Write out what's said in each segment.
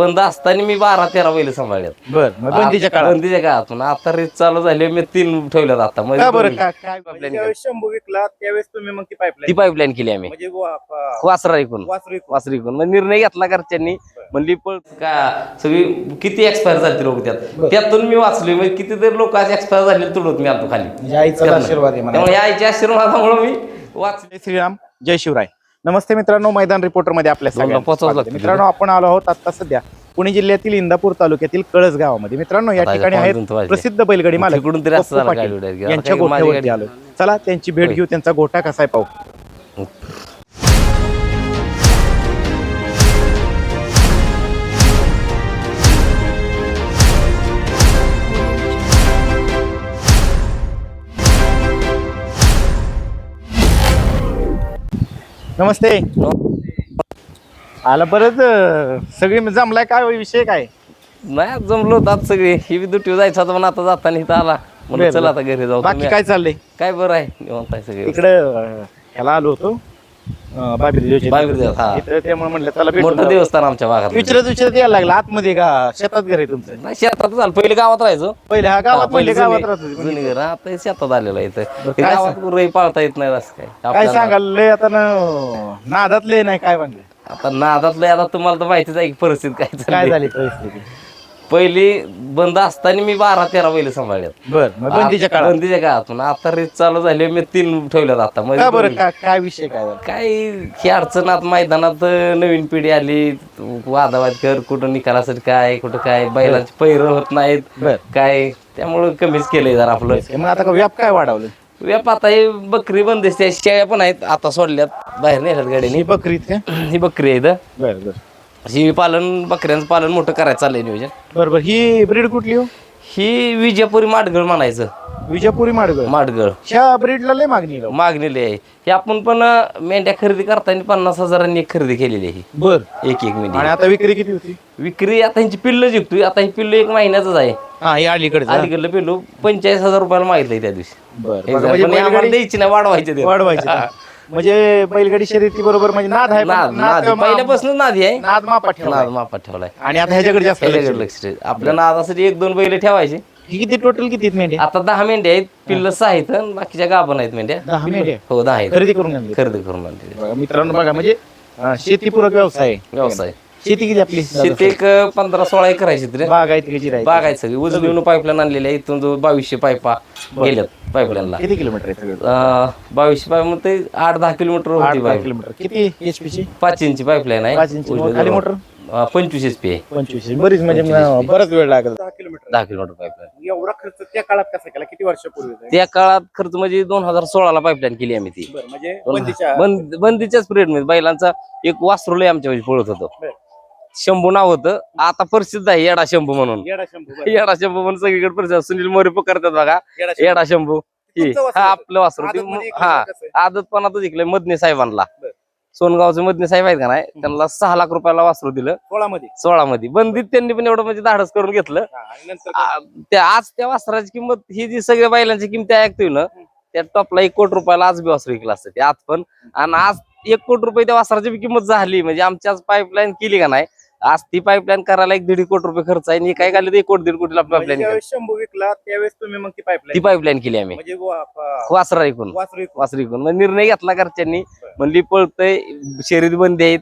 बंद असताना मी बारा तेरा बैल सांभाळल्यात. बर मग बंदीच्या काळात. बंदीच्या काळातून. आता रेस चालू झाली मी तीन ठेवल्यात आता. का बरं. का- काय ज्यावेळेस शंभू विकला त्यावेळेस तुम्ही मग ती ती पाईपलाईन पाईपलाईन केली आम्ही. म्हणजे वा- वा- वासरा ऐकून वासरू विकून. वासरी ऐकून मग निर्णय घेतला घरच्यांनी. म्हणली पण का सगळी किती एक्सपायर झाली लोक त्यात? त्यातून मी वाचलोय म्हणजे कितीतरी लोक आज एक्सपायर झाले तुडत मी आलो खाली. म्हणजे आईचा आशीर्वाद आहे म्हणा. त्यामुळे या आईच्या आशीर्वादामुळे मी वाच जय श्रीराम जय शिवराय. नमस्ते मित्रांनो मैदान रिपोर्टरमध्ये आपल्या मित्रांनो आपण आलो आहोत आता सध्या पुणे जिल्ह्यातील इंदापूर तालुक्यातील कळस गावामध्ये. मित्रांनो या ठिकाणी आहेत. प्रसिद्ध बैलगाडी मालक यांच्या गोठ्यावरती आलो चला त्यांची भेट. घेऊ त्यांचा गोठा कसा आहे पाहू. नमस्ते. आला परत अं, सगळी जमलाय काय विषय काय? नाही आज जमलो होतं आज सगळे. ही बी दुटी जायचं होतं पण आता जाताना इथं आला. म्हणून बरं, चला बरं. आता घरी जाऊ. बाकी तुम्ही- काय चाललंय? काय बरं आहे निवांत आहे सगळे. इकडे ह्याला आलो होतो. बाबीर देव, हा. त्यामुळे चला भेटून मोठं जाऊ. देवस्थान आमच्या भागात. विचारत विचारत यायला लागला आतमध्ये का? शेतात घर आहे तुमचं? नाही शेतात झालं. पहिले गावात राहायचो. पहिले हा गावात पहिले गावात राहत होते. जुनी घर आता शेतात आलेलं आहे इथं. काय गावात पाळता येत नाही असं काय काय आपल्याला- सांगाल? लय आता न- नादातले नाही काय म्हणले? आता नादातलं आता तुम्हाला तर माहितीच आहे की परिस्थिती काय काय चालली. झाली परिस्थिती? पहिली बंद असताना मी बारा तेरा बैल सांभाळल्यात. बर मग बंदीच्या काळात? बंदीच्या काळातून. आता रेस चालू झाली मी तीन ठेवल्यात आता. म्हणजे बरं. का- काय विषय काय झाला? काय ही अडचणात मैदानात नवीन पिढी आली. वादावाद कर कुठं निकालासाठी काय कुठं काय बैलांची पैर होत नाहीत. बर. काय? त्यामुळं कमीच केलंय जरा आपलं. मग आता का व्याप काय वाढवलं? व्याप आता हे बकरी बंदिस्त शेळ्या पण आहेत आता सोडल्यात बाहेर नेल्यात गाडीने. ही बकरीत का? ही बकरी आहे इथं बर बर. ही पालन बकऱ्यांचं पालन मोठं करायचं चाललंय नियोजन. बर बर. ही ब्रीड कुठली हो? ही विजयपुरी माडगळ म्हणायचं. विजापुरी माडगळ? माडगळ. ह्या ब्रीडला लय मागणी आहे. राव. मागणीली आहे. ही आपण पण अं, मेंढ्या खरेदी करताना पन्नास हजारांनी एक खरेदी केलेली आहे ही. बर. एक एक मेंढी. आणि आता विक्री किती होती? विक्री आता ह्यांची पिल्ल जिंकतोय आता ही पिल्ल एक महिन्याच आहे. हा ही अलीकडे अलीकडलं पिल्लू पंचेचाळीस हजार रुपयाला मागितलंय त्या दिवशी. बर. बघा. म्हणजे आम्हाला बैलगाडी द्यायची नाही वाढवायचे. वाढवायची. म्हणजे बैलगाडी शर्यती बरोबर म्हणजे नाद आहे पण नाद नाद नाद. पहिल्यापासून नादी आहे. नाद मापात ठेवलाय. नाद मापात ठेवलाय. आणि आता ह्याच्याकडे जास्त लक्ष. आपल्या नादासाठी एक दोन बैल ठेवायचे. ही किती टोटल किती आहेत मेंढ्या? आता दहा मेंढ्या आहेत पिल्ल सहा आहेत आणि बाकीच्या गाभण आहेत मेंढ्या. दहा मेंढ्या? हो दहा आहेत. खरेदी करून आणली. खरेदी करून मित्रांनो बघा म्हणजे अं, शेतीपूरक व्यवसाय. आहे. व्यवसाय. शेती किती आपली? शेती एक पंधरा सोळा एकर आहे शेती रे. बाग आहे तिकडची राहायची. बाग आहे सगळी. उजवीनं पाईपलाईन आणलेली आहे. इथून जो बावीसशे पाईपा गेल्यात पाईपलाईनला किती किलोमीटर आहे सगळं? बावीसशे पाईप ते आठ दहा किलोमीटर आठ होती किलोमीटर. किती एच ची? पाच इंची पाईपलाईन आहे. खाली. मोटर? पंचवीस एच पी आहे. पंचवीस बरीच म्हणजे बराच वेळ लागला. दहा किलोमीटर. दहा किलोमीटर पाईपलाईन एवढा खर्च त्या काळात कसा केला? किती वर्षापूर्वी त्या काळात खर्च म्हणजे दोन हजार सोळाला पाईपलाईन केली आम्ही ती. बरं म्हणजे बंदीच्या बंद बंदीच्याच पिरियडमध्ये बैलांचा एक वासरूलय आमच्या वेळी पळत होतो. शंभू नाव होतं. आता प्रसिद्ध आहे येडा शंभू म्हणून. येडा शंभू बरं. येडा शंभू म्हणून सगळीकडे प्रसिद्ध सुनील मोरे करतात बघा. येडा शंभू. ही हा? आपलं वासरू. एक हा? आदतपणातच जिंकलंय मदने साहेबांना. सोनगावचे मदने साहेब आहेत का नाही? त्यांना सहा लाख रुपयाला वासरू दिलं. सोळामध्ये. सोळा मध्ये बंदीत त्यांनी पण एवढं म्हणजे धाडस करून घेतलं. त्या आज त्या वासराची किंमत ही जी सगळ्या बैलांची किंमत ऐकतोय ना त्या टॉपला एक कोटी रुपयाला आज बी वासरू विकला असतं. ते आज पण आणि आज एक कोटी रुपये त्या वासराची किंमत झाली. म्हणजे आमची आज पाईपलाईन केली का नाही? आज ती पाईपलाईन करायला एक दीड कोटी रुपये खर्च आहे आणि काय घाले एक कोटी दीड कोटीला म्हणजे पाईपलाईन ज्यावेळेस शंभू विकला त्यावेळेस तुम्ही मग ती ती पाईपलाईन पाईपलाईन केली आम्ही. म्हणजे वा- वासरा ऐकून वासरू विकून. वासरी ऐकून मग निर्णय घेतला घरच्यांनी. म्हणली पळतय शरीर बंदी आहेत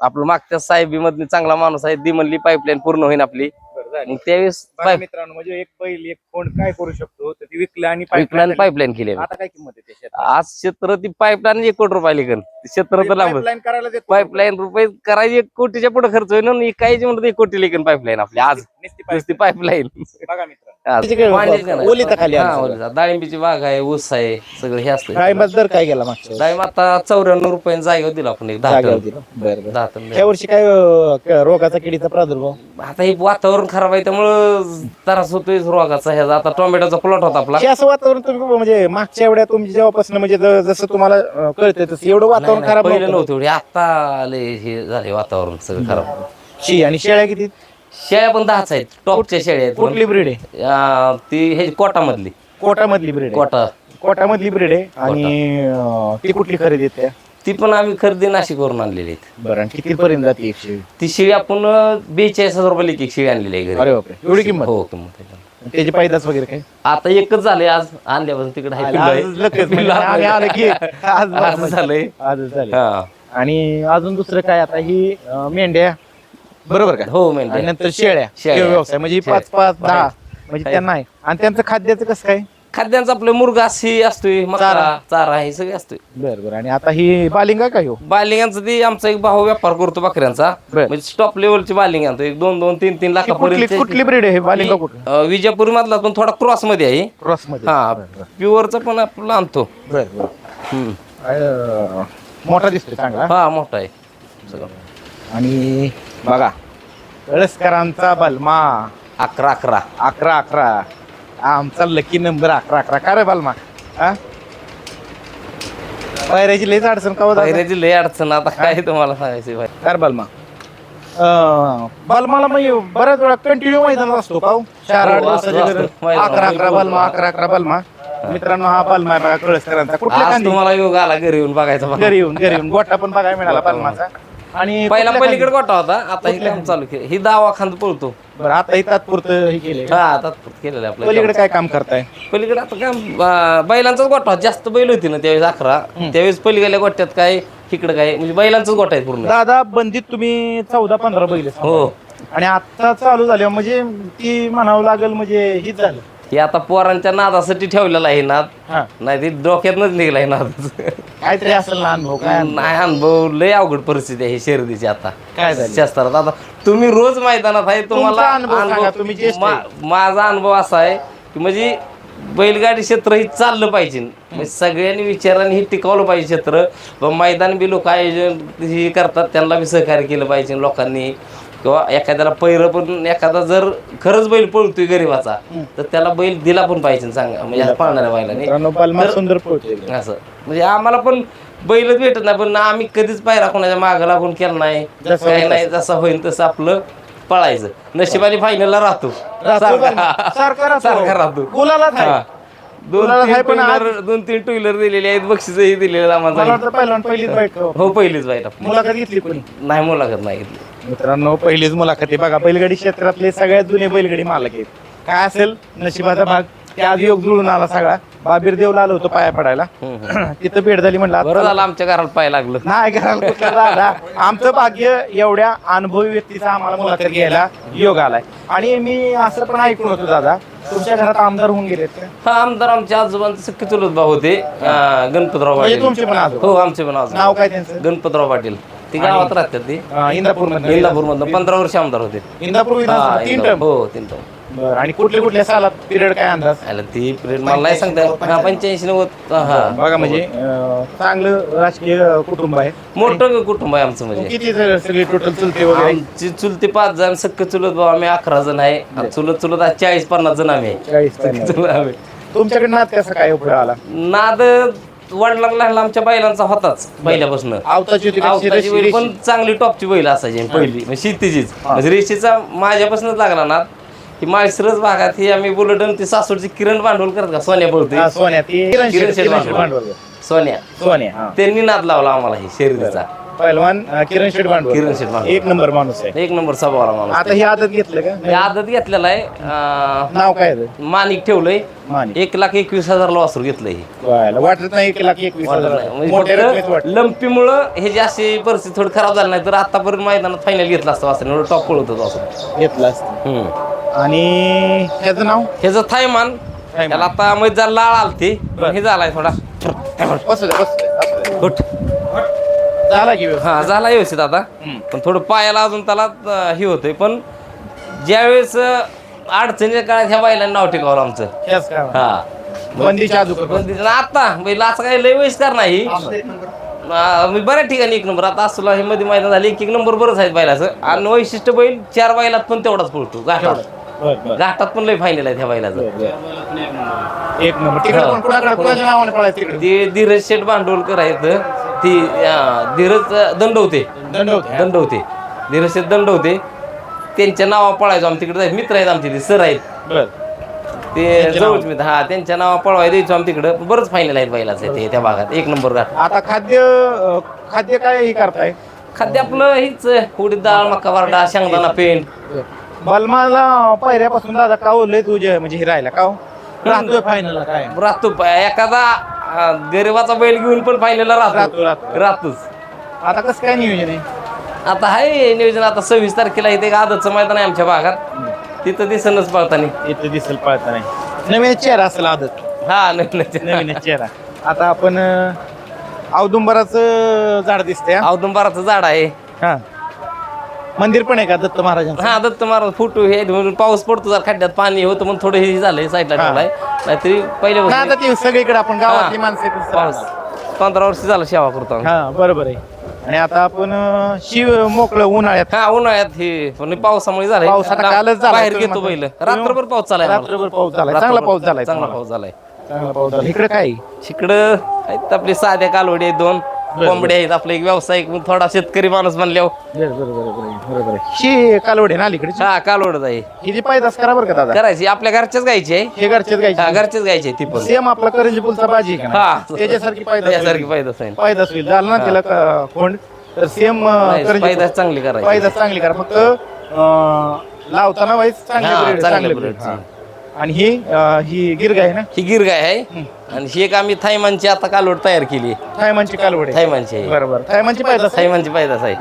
आपलं मागच्या साहेबी मधली चांगला माणूस आहे. ती म्हणली पाईपलाईन पूर्ण होईल आपली. बरं, झालं. मग त्यावेळेस बघा मित्रांनो म्हणजे एक बैल एक कोण काय करू शकतो तर ती विकला आणि पाईपलाईन पाईपलाईन पाईपलाईन केली आम्ही. आता काय किंमत आहे त्याच्यात? आज क्षेत्र ती पाईपलाईन एक कोटी रुपये लिखन क्षेत्र तर लांब पाईपलाईन करायला देतो. पाईपलाईन रुपये करायची एक कोटीच्या पुढे खर्च होईल आणि काय म्हणतो एक कोटी लिखन पाईपलाईन आपली आज. नुसती नुसती पाईपलाईन बघा मित्र. ओलीता खाली आलं सगळं. डाळिंबीची बाग आहे ऊस आहे सगळं हे असतं. दर काय गेला मागच्या वर्षी? डाळिंब आता चौऱ्याण्णव रुपयांनी जागेवर दिला आपण एक दहा जागेवर टन. दिला. बरं बरं. दहा टन या वर्षी काय अं, क- रोगाचा किडीचा प्रादुर्भाव? आता हे वातावरण खराब आहे त्यामुळं त्रास होतोय रोगाचा ह्याचा. आता टोमॅटोचा प्लॉट होता आपला. हे असं वातावरण तुम्ही म्हणजे मागच्या एवढ्या तुमची जेव्हापासून म्हणजे ज- जसं तुम्हाला अं, कळतंय तसं एवढं वातावरण खराब पहिलं नव्हतं. नव्हतं एवढे आता आले हे झाले वातावरण सगळं खराब. शी आणि शेळ्या किती शेळ्या पण दहाच आहेत टॉपच्या शेळ्या आहेत. कुठली ब्रीड आहे? ती हे कोटामधली. कोटामधली ब्रीड आहे. कोटा. कोटामधली ब्रीड आहे आणि अं, ती कुठली खरेदी येते ती पण आम्ही खरेदी नाशिक करून आणलेली आहेत. बरं आणि किती पर्यंत जाते शेळी? ती शिळी आपण बेचाळीस हजार रुपये एक शिळी आणलेली आहे घरी. अरे बापरे एवढी किंमत? हो किंमत आहे. त्याची पैदास वगैरे काय? आता एकच झालंय आज आणल्यापासून तिकडे आहे पिल्लू आहे. आज लगेच पिल्लू आम्ही आलं की आज आज झालंय. झालं हा. आणि अजून दुसरं काय आता ही अं, मेंढ्या. बरोबर का? हो आणि मेंढ्या नंतर शेळ्या. शेळ्या. शेळ व्यवसाय. म्हणजे ही पाच पाच दहा. म्हणजे त्यांना आहे. आणि त्यांचं खाद्याचं कसं काय? खाद्यांचं आपलं मुरगास ही असतोय मसाला चारा. चारा हे सगळे असतोय. बरं बरं. आणि आता ही बालिंगा काय हो? बालिंगांचं ती आमचा एक भाऊ व्यापार करतो बकऱ्यांचा. बर. म्हणजे स्टॉप लेवलची बालिंग आणतो एक दोन दोन तीन तीन कुठली लाखापर्यंत कुठली ब्रीड आहे बालिंगा कुठली? अं, विजापुरी मधला पण थोडा क्रॉसमध्ये आहे. क्रॉसमध्ये हा प्युअरचा पण आपला आणतो. बरं बरं. हम्म. अं, मोठा दिसतोय चांगला? हा मोठा आहे. सगळं. आणि बघा कळसकरांचा बलमा. अकरा अकरा. अकरा अकरा. आमचा लकी नंबर अकरा अकरा. का रे बलमा? हा पायऱ्याची लईच अडचण का होत पायऱ्याची लय अडचण आता काय तुम्हाला सांगायचं भाई? कर बलमा? अं, बलमाला मग बऱ्याच वेळा कंटिन्यू मैदानात असतो का हो? चार आठ हो, असतो. मैदानात. अकरा अकरा बलमा अकरा अकरा बलमा. मित्रांनो हा बलमा आहे बघा कळसकरांचा कुठल्या आज कांदी तुम्हाला योग आला घरी येऊन बघायचा बघा. घरी येऊन घरी येऊन. गोटा पण बघायला मिळाला बलमाचा. आणि पहिला कुठल्या पलीकडे गोठा होता आता हे काम चालू केलं. ही दावा खांद पळतो? बरं आता ही तात्पुरतं हे केले हा आता केलेलं आहे आपलं. पलीकडे काय काम करताय? पलीकडे आता अं, बैलांचाच गोठा होता. जास्त बैल होती ना त्यावेळेस अकरा. त्यावेळेस पलीकडल्या गोठ्यात काय इकडे काय म्हणजे बैलांचाच गोठा आहे पूर्ण. दादा बंदीत तुम्ही चौदा पंधरा बैल हो. आणि आता चालू झाले म्हणजे ती म्हणावं लागेल म्हणजे हीच झालं. हे आता पोरांच्या नादासाठी ठेवलेला आहे नाद. हा. नाही ते डोक्यातनच निघलाय नाद. काहीतरी असेल ना अनुभव काय नाही अनुभव लय अवघड परिस्थिती आहे शर्यतीची आता. काय झालं? शास्त्रात आता तुम्ही रोज मैदानात आहे तुम्हाला तुमचा अनुभव सांगा, तुम्ही ज्येष्ठ आहे. मा- माझा अनुभव असा आहे की म्हणजे बैलगाडी क्षेत्र हे चाललं पाहिजे. म्हणजे सगळ्यांनी विचाराने हे टिकवलं पाहिजे क्षेत्र. व मैदान बी लोक आयोजन हे करतात त्यांना बी सहकार्य केलं पाहिजे लोकांनी. किंवा एखाद्याला पैर पण एखादा जर खरंच बैल पळतोय गरीबाचा तर त्याला बैल दिला पण पाहिजे सांगा म्हणजे पाळणाऱ्या बैलाने. सुंदर असं. म्हणजे आम्हाला पण बैलच भेटत नाही पण आम्ही कधीच पायरा कोणाच्या मागं लागून केला नाही. जसं काही नाही जसं होईल तसं आपलं पळायचं. नशिबाने फायनलला राहतो. सारखा. राहतो. दोन तीन आहे, पण टू व्हीलर दोन तीन टू व्हीलर दिलेले आहेत बक्षीसही दिलेले मला आम्हाला. वाटतं पहिलवान पहिलीच बाईक हो पहिलीच बाईट आपली. मुलाखत घेतली कोणी? नाही मुलाखत नाही घेतली. मित्रांनो पहिलीच मुलाखत आहे. बघा बैलगाडी क्षेत्रातले सगळ्यात जुने बैलगाडी मालक आहेत. काय असेल? नशिबाचा भाग. त्या आधी योग जुळून आला सगळा. बाबीर देवला आलो होतो पाया पडायला. तिथं भेट झाली म्हणलं बरं आता झालं आमच्या घराला पाय लागलं. नाही घराला कुठलं आमचं भाग्य एवढ्या अनुभवी व्यक्तीचा आम्हाला मुलाखत घ्यायला योग आलाय. आणि मी असं पण ऐकून होतो दादा तुमच्या घरात आमदार होऊन गेलेत का? हा आमदार आमच्या आजोबांचे सख्खे चुलत भाऊ होते अं, गणपतराव म्हणजे पाटील. तुमचे पण आजोबा. हो आमचे पण आजोबा. नाव काय त्यांचं? गणपतराव पाटील. ती गावात राहतात ती. इंदापूर इंदापूर मधनं पंधरा वर्ष आमदार होते. इंदापूर हा, विधानसभा तीन इंदापूर. टर्म. हो तीन टर्म. बरं आणि कुठल्या कुठल्या सालात पिरियड काय अंदाज? आला ती पिरियड मला नाही सांगता. येत. हा पंच्याऐंशी नव्वद. हा बघा म्हणजे अं, चांगलं राजकीय कुटुंब आहे. मोठं कुटुंब आहे आमचं म्हणजे. किती सगळी टोटल चुलते वगैरे? आमची चुलते पाच जण सक्क चुलत भाऊ आम्ही अकरा जण आहे. आणि चुलत चुलत आज चाळीस पन्नास जण आम्ही. आहे. चाळीस पन्नास. चुलत आम्ही. तुमच्याकडे नाद कसा काय उपयोग आला? नाद वडिलांना लहान आमच्या बैलांचा होताच पहिल्यापासून. आवताची होती का? आवताची शिरशी- बैल पण चांगली टॉपची बैल असायची पहिली. म्हणजे शेतीचीच. म्हणजे रेषेचा माझ्यापासूनच लागला ना ही माळशिरस भागात ही आम्ही बुलटन ती सासूरची किरण भांडवल करत का? सोन्या बोलते हा, सोन्या. ती किरण किरण भांडवल. सोन्या. सोन्या हा. त्यांनी नाद लावला आम्हाला ही शर्यतीचा पहिलवान अं, किरण शेठ भांडवल. किरण शेठ भांडवल. एक नंबर माणूस आहे. एक नंबर सभावाला माणूस आता ही आदत घेतलं का? हे आदत घेतलेला आहे. अं, नाव काय आहे ते? माणिक ठेवलंय. मानिक एक लाख एकवीस हजारला वासरू घेतलंय हे. वाटत नाही एक लाख एकवीस हजार. म्हणजे मोठ्या रकमेत फक्त वाटत. लंपीमुळं हे जे अशी परिस्थिती थोडी खराब झाली नाही तर आतापर्यंत मैदानात फायनल घेतला असतं वासरू. एवढं टॉप पळत होतं वासरू. घेतलं असतं. हम्म. आणि ह्याचं नाव? ह्याचं थायमान. त्याला आता मध्ये जरा लाळ आलती. पण हे झालाय थोडा. बसू द्या, बसू द्या, बसू द्या. गुट झाला की व्यवस्थित? हा झाला व्यवस्थित आता. पण थोडं पायाला अजून त्याला अं, हे होतंय. पण ज्यावेळेस अं, अडचणीच्या काळात ह्या बायलांनी नाव टिकावलं आमचं. काय हा. बंदीच्या अगोदर पण तिथं आता बैल असं काही लय वयस्कार नाही. अं, मी बऱ्याच ठिकाणी एक नंबर. आता असला हे मध्ये मैदान झाले एक एक नंबर बरंच आहेत बैलाचं. आणि वैशिष्ट्य बैल चार बैलात पण तेवढाच पळतो. बरं. घाटात पण लय फायनल आहे त्या बैलाचं. एक नंबर. ते धीरज शेठ भांडवलकर आहेत. ती धीरज दंडवते. दंडवते. दंडवते. धीरज शेठ दंडवते. त्यांच्या नावा पळायचो आम्ही तिकडे. जायचो. मित्र आहेत आमचे ते सर आहेत. बर. ते जवळच मी हा त्यांच्या नावा पळवाय द्यायचो आम्ही तिकडं. बरंच फायनल आहेत बैलाचं ते त्या भागात. एक नंबर घाट आता खाद्य खाद्य काय हे करताय? खाद्य आपलं हीच उडीद डाळ मका वारडा शेंगदाणा पेंट बलमाला पहिऱ्यापासून दादा कावलंय तुझे म्हणजे हे राहिला काव राहतोय फायनलला काय? राहतो प- एखादा अं, गरिबाचा बैल घेऊन पण फायनलला राहतो, राहतो राहतो. राहतोच. आता कसं काय नियोजन आहे? आता आहे नियोजन आता सव्वीस तारखेला इथे एक आदतचं मैदान आहे आमच्या भागात. तिथं दिसनच पळताना. इथं दिसेल पळता नाही नवीन चेहरा असेल आदत. हा नवीन नवीन चेहरा. आता आपण औदुंबराचं झाड दिसतंय हा? औदुंबराचं झाड आहे. हा. मंदिर पण आहे का दत्त महाराजांचं? हा दत्त महाराज फोटो हे म्हणून पाऊस पडतो जर खड्ड्यात पाणी होतं म्हणून थोडं हे झालंय साईडला. ठेवलाय. नाहीतरी पहिले नाही, आता ते सगळीकडे आपण गावातली माणसं आहेत, पाऊस. पंधरा वर्ष झालं सेवा करतो आम्ही. हा बरोबर आहे. आणि आता आपण अं, शिव मोकळं उन्हाळ्यात. हा उन्हाळ्यात हे पण पावसामुळे झालंय. पाऊस आता कालच झाला बाहेर घेतो. बैल. रात्रभर पाऊस चालाय रात्रभर पाऊस झालाय. चांगला पाऊस झालाय चांगला तुम्हाला. पाऊस झालाय. चांगला पाऊस झाला इकडे काय? इकडं आहेत आपले साध्या कालवडी आहेत दोन. कोंबड्या आहेत आपले एक व्यावसायिक म्हणून थोडा शेतकरी माणूस म्हणल्यावर. शी कालवड आहे ना अलीकडे हा कालवडच आहे. ही जी पायदास करा बरं का दादा? करायची आपल्या घरच्याच गायची आहे. हे घरचेच हा गायचे घरच्याच गायची आहे ती पण. सेम आपला करंजी पुलचा भाजी आहे का? हा. नाही? त्याच्यासारखी पायदास त्यासारखी होईल. पायदास आहे. पायदास होईल. झालं ना तिला का- खोंड तर सेम पायदास चांगली करायची. चांगली करा. फक्त अं, लावताना वाईस चांगले हा, breed, चांगले चांगले breed, breed. हा. आणि ही अं, ही गिरगाय आहे ना? ही गिर गाय आहे आणि ही एक आम्ही थायमानची आता कालवड तयार केली. थायमानची कालवड आहे. थायमानची आहे. बरोबर. थायमानची पायदास आहे? थायमानची पायदास आहे.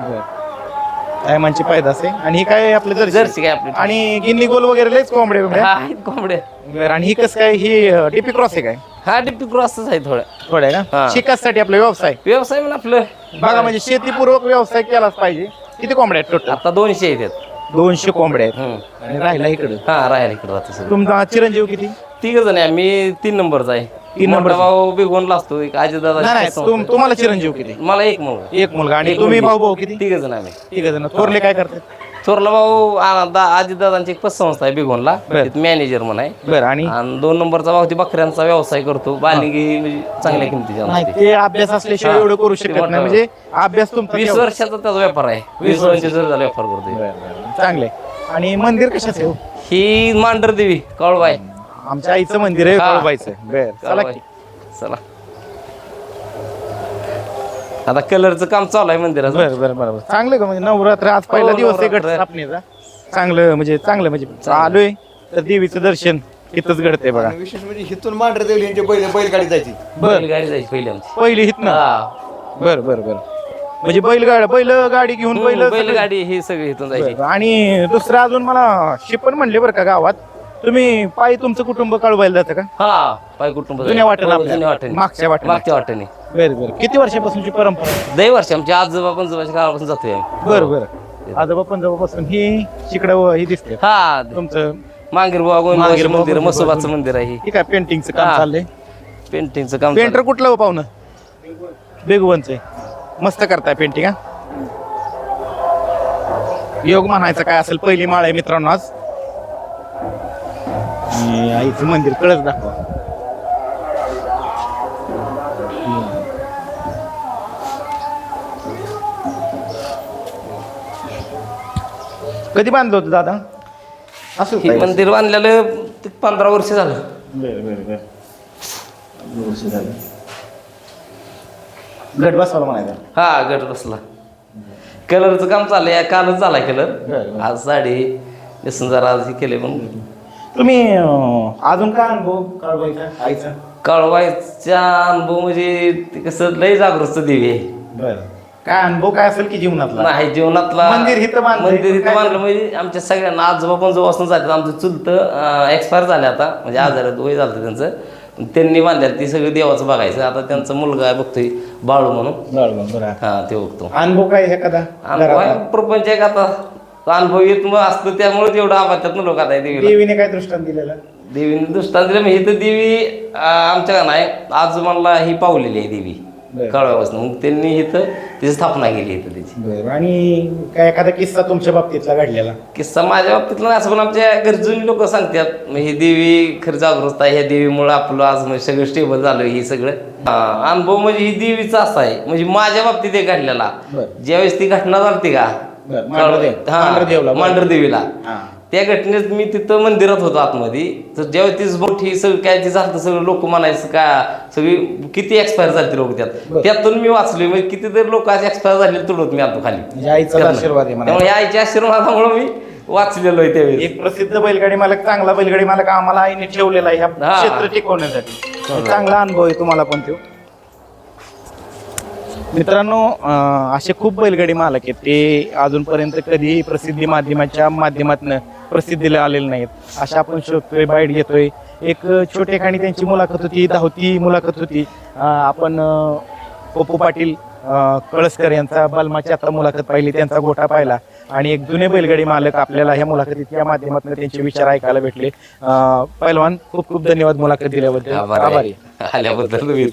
थायमानची पायदास आहे. आणि ही काय आपले जर्सी? जर्सी काय आपली? आणि गिन्नी गोल वगैरे लयच कोंबडे बिंबडे. हा आहेत कोंबड्या. बरं, आणि ही कसं काय ही डीपी क्रॉस आहे काय? हा डिप्टी क्रॉसच आहे थोड्या थोड्या हा. का शिकासाठी आपला व्यवसाय. व्यवसाय म्हणून आपलं. बघा म्हणजे शेतीपूर्वक व्यवसाय केलाच पाहिजे. किती कोंबड्या आहेत टोटल आता दोनशे आहेत. दोनशे कोंबड्या आहेत. हम्म. आणि राहिला इकडे. हा राहायला इकडे राहतो सगळं. तुमचा चिरंजीव किती? तिघ जण आहे आम्ही तीन नंबरचा आहे. तीन मोठा नंबरचा. भाऊ बिगोनला असतो एक नाही नाही दादा तुम- तुम्हाला चिरंजीव किती? मला एक मुलगा. एक मुलगा. आणि तुम्ही. भाऊ भाऊ किती? तिघ जण आम्ही. ठीक जण. थोरले काय करतात? थोरला भाऊ अजित दादांची एक पतसंस्था आहे बिगोनला. मॅनेजर म्हणून आहे बरं आणि आणि दोन नंबरचा भाऊ ती बकऱ्यांचा व्यवसाय करतो बालिंगी म्हणजे चांगल्या किमतीच्या नाही आणते. ते अभ्यास असल्याशिवाय. एवढं करू शकत. नाही म्हणजे अभ्यास तुमचा वीस. वर्षाचा त्याचा व्यापार आहे वीस वर्ष जर झाला व्यापार करतोय चांगले आणि मंदिर कशाचं आहे हो? ही मांडर देवी कळवाय आमच्या आईचं मंदिर आहे हा. कळबाईचं बर चला कळवाय. चला आता कलरचं काम चालू आहे मंदिराचं. बरं बरं बरं बरं. चांगलं का म्हणजे नवरात्र? आज पहिला हो, दिवस आहे नवरात्र. गट स्थापनेचा चांगलं म्हणजे चांगलं म्हणजे आलोय. तर देवीचं दर्शन तिथंच घडतंय बघा. विशेष म्हणजे हिथून मांढर देवली यांची बैल बैलगाडी जायची. बर गाडी जायची पहिली आमची. पहिली हित ना हा. बर बर बर. म्हणजे बैलगाडी बैल गाडी घेऊन बैल हम्म, बैलगाडी ही सगळी इथून जायची. बरं. आणि दुसरं अजून मला शिपण म्हणले बरं का गावात. तुम्ही पायी तुमचं कुटुंब काळवायला जातं का हा पाय कुटुंब जुन्या वाटेला आपल्या. जुन्या वाटेने मागच्या वाटेला. मागच्या वाटेने बरं बरं किती वर्षापासूनची परंपरा आहे? दही वर्ष आमच्या आजोबा पंजोबाच्या काळापासून जातोय आम्ही बरं बरं आजोबा पंजोबापासून ही तिकडं ही दिसते हा तुमचं मांगीर बुवा मांगीर गोविंद बुवा, मंदिर गोविंद मसोबाचं बुवा. मंदिर आहे हे. आहे पेंटिंगचं काम हा. चाललंय पेंटिंगचं काम पेंटर. कुठलं हो पाहुणं बेगवनचं मस्त करताय पेंटिंग हा योग म्हणायचं काय असेल पहिली माळ आहे मित्रांनो आज आणि आईचं मंदिर कळच दाखवा. कधी बांधलं होतं दादा? असं हे मंदिर बांधलेलं ते पंधरा वर्ष झालं. बरं बरं बरं. गट बसवायला म्हणायचं. हा गट बसला. कलरचं काम चाललंय कालच झालाय कलर. आज साडी नेसून जरा आज हे केले मग तुम्ही अं, अजून काय अनुभव काढवायचा आईचा? कळवायचा अनुभव म्हणजे ते कसं लय जागृत देवी आहे. बरं. काय अनुभव काय असेल की जीवनातला? नाही जीवनातला मंदिर इथं बांधलंय. मंदिर इथं बांधलं. म्हणजे आमच्या सगळ्यांना आजोबा पण जोपासून जातात. आमचं चुलतं एक्सपायर झाले आता. म्हणजे आजारात वय झालं त्यांचं. पण त्यांनी बांधल्या ती सगळं देवाचं बघायचं. आता त्यांचा मुलगा आहे बघतोय बाळू म्हणून. बरं बरं. हा ते बघतो. अनुभव काय एखादा? प्रपंच एक आता. अनुभव येत मग असतं त्यामुळे तेवढं आबाच्यातनं लोक आता देवीला? देवीने काय दृष्टांत दिलेला? देवीने दृष्टांत दिलं म्हणजे इथं देवी अं, आमच्या का नाही आजोबांना ही पावलेली आहे देवी बरं. कळवापासून मग त्यांनी इथं तिची स्थापना केली इथं त्याची. बरं आणि काय एखादा किस्सा तुमच्या बाबतीतला घडलेला? किस्सा माझ्या बाबतीतला नाही असं पण आमच्या गरजून लोक सांगतात मग ही देवी खरं जागृत आहे ह्या देवीमुळे आपलं आज म्हणजे सगळं स्टेबल झालं हे सगळं. हा, अनुभव म्हणजे ही देवीचा असा आहे म्हणजे माझ्या बाबतीत एक घडलेला. बरं. ज्यावेळेस ती घटना झाली का मांढरदेव. हा, मांढरदेवला, हा. त्या घटनेत मी तिथं मंदिरात होतो आतमध्ये. तर जेव्हा ती मोठी सगळं काय ते झालं सगळं लोक म्हणायचं का सगळी किती एक्सपायर झाले लोक त्यात. त्यातून मी वाचलोय म्हणजे कितीतरी लोक आज एक्सपायर झाले तुडवत मी आलो खाली. म्हणजे आईचा आशीर्वाद आहे म्हणा. त्यामुळे या आईच्या आशीर्वादामुळे मी वाचलेलो आहे त्यावेळी एक प्रसिद्ध बैलगाडी मालक चांगला बैलगाडी मालक आम्हाला आईने ठेवलेला आहे ह्या हा. क्षेत्र टिकवण्यासाठी. चांगला अनुभव आहे तुम्हाला पण तो. मित्रांनो असे खूप बैलगाडी मालक आहेत. ते अजूनपर्यंत कधीही प्रसिद्धी माध्यमाच्या माध्यमातून प्रसिद्धीला आलेले नाहीत. अशा आपण शोधतोय बाईट घेतोय. एक छोटेखानी त्यांची मुलाखत होती दहावती मुलाखत होती. आपण पप्पू पाटील कळसकर यांचा बलमाची आता मुलाखत पाहिली त्यांचा गोठा पाहिला. आणि एक जुने बैलगाडी मालक आपल्याला ह्या मुलाखतीत या माध्यमातून त्यांचे विचार ऐकायला भेटले. अं, पहिलवान खूप खूप धन्यवाद मुलाखत दिल्याबद्दल. आभार. आल्याबद्दल.